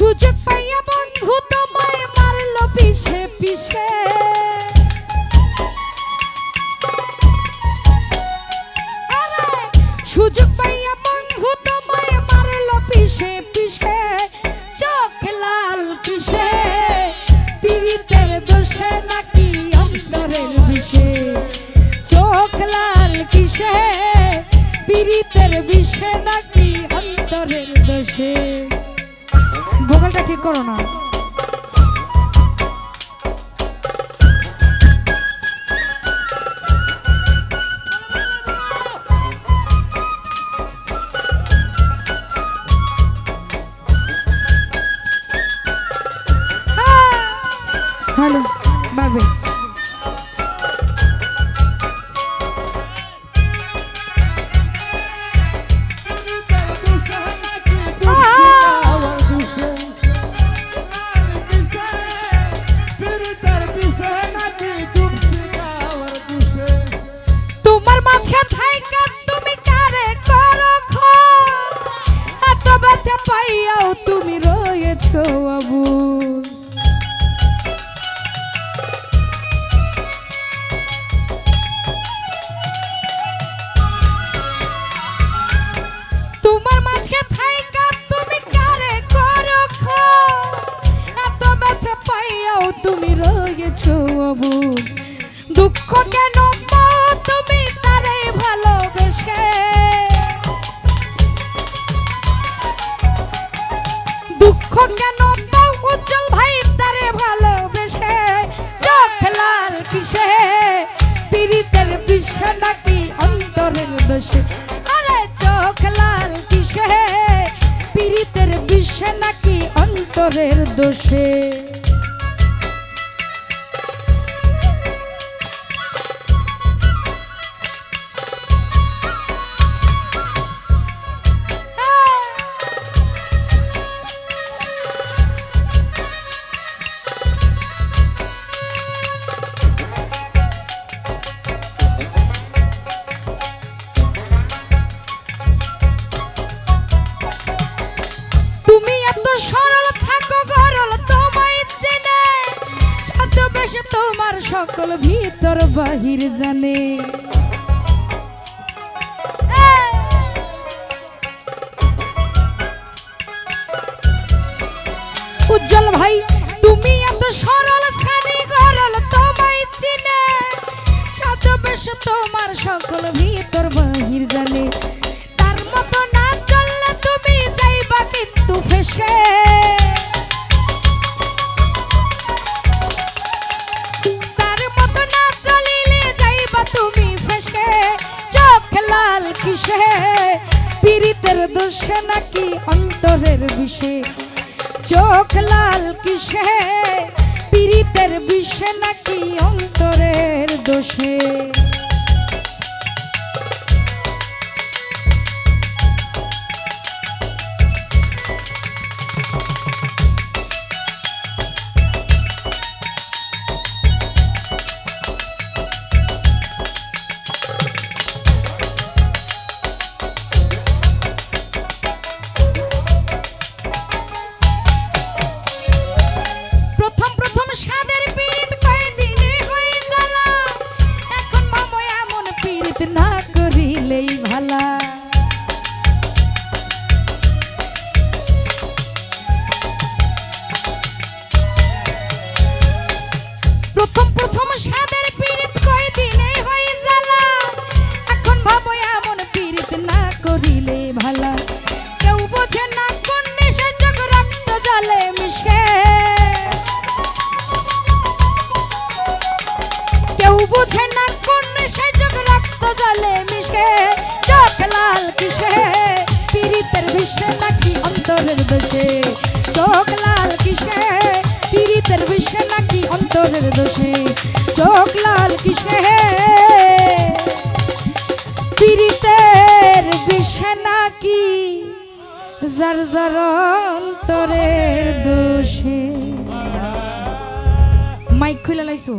সুযোগ পাইয়া বন্ধু তোমায় মারলো পিছে পিছে। সুযোগ পাইয়া বন্ধু তোমায় মারলো পিছে পিছে। চোখ লাল কিসে? পীড়িতের দোষে নাকি অন্তরের বিষে? চোখ লাল কিসে? পীড়িতের বিষে নাকি অন্তরের দোষে? ঠিক করো না। হ্যালো বাড়বে পাইয়াও তুমি রয়েছ অবুঝ পীড়িতের বিশ্ব নাকি অন্তরের দোষে? তোমার সকল ভিতর বাহির জানে। উজ্জ্বল ভাই, তুমি এত সরল, সানি গরল, তোমায় চিনে। ছদ্মবেশে তোমার সকল ভিতর বাহির জানে, তার মতো না চললে তুমি যাইবা কিন্তু ফেসে। পীড়িতের দোষে নাকি অন্তরের বিষে? চোখ লাল কিসে? পীড়িতের বিষে নাকি অন্তরের দোষে? স্বাদের পীড়িত হয়ে জ্বালা। এখন ভাবো এমন পীড়িত না করিলে ভালা। কেউ বোঝে না কোন নেশা চোখ রক্ত জলে মিশে। কেউ বোঝে না কোন চোখ রক্ত জলে মিশে। চোখ লাল কিসে? পীড়িতের বিশ্বে নাকি অন্তরের চোখ লাল কিসে? পীড়িতের বিশ্বে নাকি অন্তরের দোষে চোখ লাল কিসে পীড়িতের বিশ্বে নাকি যার যার অন্তরের দোষে। মাইক খুলে লাইছো?